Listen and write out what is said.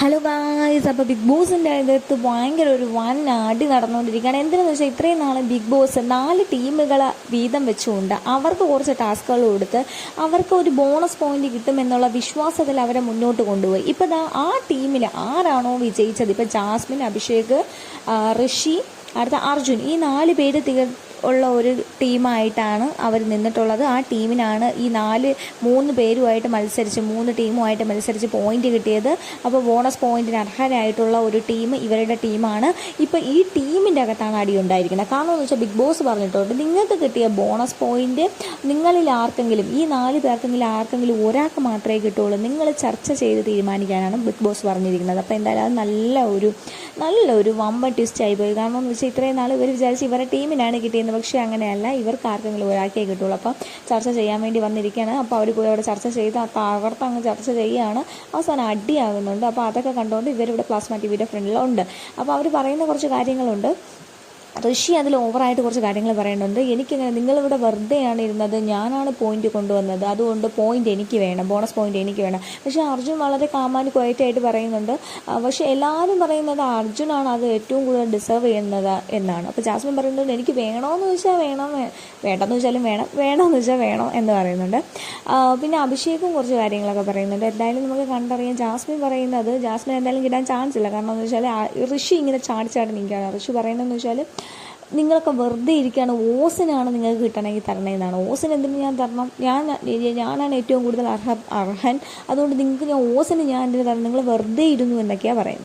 Hello guys അപ്പോൾ big ബോസിന്റെ അകത്ത് ഭയങ്കര ഒരു വൻ അടി നടന്നുകൊണ്ടിരിക്കുകയാണ്. എന്തിനാന്ന് വെച്ചാൽ ഇത്രയും നാൾ ബിഗ് ബോസ് നാല് ടീമുകൾ വീതം വെച്ചുകൊണ്ട് അവർക്ക് കുറച്ച് ടാസ്കുകൾ കൊടുത്ത് അവർക്ക് ഒരു ബോണസ് പോയിന്റ് കിട്ടുമെന്നുള്ള വിശ്വാസത്തിൽ അവരെ മുന്നോട്ട് കൊണ്ടുപോയി. ഇപ്പോൾ ആ ടീമിൽ ആരാണോ വിജയിച്ചത്? ഇപ്പോൾ ജാസ്മിൻ അഭിഷേക് ഋഷി അടുത്ത അർജുൻ ഈ നാല് പേര് തിക ഉള്ള ഒരു ടീമായിട്ടാണ് അവർ നിന്നിട്ടുള്ളത്. ആ ടീമിനാണ് ഈ നാല് മൂന്ന് പേരുമായിട്ട് മത്സരിച്ച് മൂന്ന് ടീമുമായിട്ട് മത്സരിച്ച് പോയിന്റ് കിട്ടിയത്. അപ്പോൾ ബോണസ് പോയിന്റിന് അർഹരായിട്ടുള്ള ഒരു ടീം ഇവരുടെ ടീമാണ്. ഇപ്പോൾ ഈ ടീമിന്റെ അകത്താണ് അടി ഉണ്ടായിരിക്കുന്നത്. കാരണം എന്ന് വെച്ചാൽ ബിഗ് ബോസ് പറഞ്ഞിട്ടുണ്ട് നിങ്ങൾക്ക് കിട്ടിയ ബോണസ് പോയിന്റ് നിങ്ങളിൽ ആർക്കെങ്കിലും ഈ നാല് പേർക്കെങ്കിലും ആർക്കെങ്കിലും ഒരാൾക്ക് മാത്രമേ കിട്ടുള്ളൂ നിങ്ങൾ ചർച്ച ചെയ്ത് തീരുമാനിക്കാനാണ് ബിഗ് ബോസ് പറഞ്ഞിരിക്കുന്നത്. അപ്പോൾ എന്തായാലും അത് നല്ല ഒരു നല്ലൊരു വമ്പൻ ട്വിസ്റ്റ് പോയി. കാരണം എന്ന് വെച്ചാൽ ഇത്രയും നാൾ ഇവർ വിചാരിച്ച് ഇവരുടെ ടീമിനാണ് കിട്ടിയത് പക്ഷേ അങ്ങനെയല്ല. ഇവർക്ക് ആർക്കെങ്കിലും ഒരാൾക്കേ കിട്ടുള്ളൂ. അപ്പം ചർച്ച ചെയ്യാൻ വേണ്ടി വന്നിരിക്കുകയാണ്. അപ്പോൾ അവർ പോയി അവിടെ ചർച്ച ചെയ്ത് ആ തകർത്ത് അങ്ങ് ചർച്ച ചെയ്യുകയാണ്. അവസാനം അടിയാകുന്നുണ്ട്. അപ്പോൾ അതൊക്കെ കണ്ടുകൊണ്ട് ഇവരിവിടെ പ്ലാസ്മ ടി വിയുടെ ഫ്രണ്ടിലുണ്ട് അപ്പോൾ അവർ പറയുന്ന കുറച്ച് കാര്യങ്ങളുണ്ട്. ഋഷി അതിൽ ഓവറായിട്ട് കുറച്ച് കാര്യങ്ങൾ പറയുന്നുണ്ട് എനിക്കിങ്ങനെ നിങ്ങളിവിടെ വെറുതെയാണ് ഇരുന്നത്. ഞാനാണ് പോയിന്റ് കൊണ്ടുവന്നത്. അതുകൊണ്ട് പോയിന്റ് എനിക്ക് വേണം. ബോണസ് പോയിന്റ് എനിക്ക് വേണം. പക്ഷേ അർജുൻ വളരെ കാമാനി ക്വയറ്റായിട്ട് പറയുന്നുണ്ട്. പക്ഷേ എല്ലാവരും പറയുന്നത് അർജുനാണ് അത് ഏറ്റവും കൂടുതൽ ഡിസേർവ് ചെയ്യുന്നത് എന്നാണ്. അപ്പോൾ ജാസ്മിൻ പറയുന്നുണ്ട് എനിക്ക് വേണമെന്ന് വെച്ചാൽ വേണം. വേണ്ടെന്ന് വെച്ചാലും വേണം. വേണമെന്ന് വെച്ചാൽ വേണം എന്ന് പറയുന്നുണ്ട്. പിന്നെ അഭിഷേകും കുറച്ച് കാര്യങ്ങളൊക്കെ പറയുന്നുണ്ട്. എന്തായാലും നമുക്ക് കണ്ടറിയാം. ജാസ്മിൻ പറയുന്നത് ജാസ്മിൻ എന്തായാലും കിട്ടാൻ ചാൻസ് ഇല്ല. കാരണം എന്ന് വെച്ചാൽ ഋഷി ഇങ്ങനെ ചാടി ചാടി നിൽക്കുകയാണ്. ഋഷി പറയുന്നതെന്ന് വെച്ചാൽ നിങ്ങളൊക്കെ വെറുതെ ഇരിക്കുകയാണ്. ഓസിനാണ് നിങ്ങൾക്ക് കിട്ടണമെങ്കിൽ തരണമെന്നാണ് ഓസിന് എന്തിനു ഞാൻ തരണം? ഞാൻ ഞാനാണ് ഏറ്റവും കൂടുതൽ അർഹ അർഹൻ. അതുകൊണ്ട് നിങ്ങൾക്ക് ഞാൻ ഓസിന് ഞാൻ എന്തിനു തരണം? നിങ്ങൾ വെറുതെ ഇരുന്നു എന്നൊക്കെയാണ് പറയുന്നത്.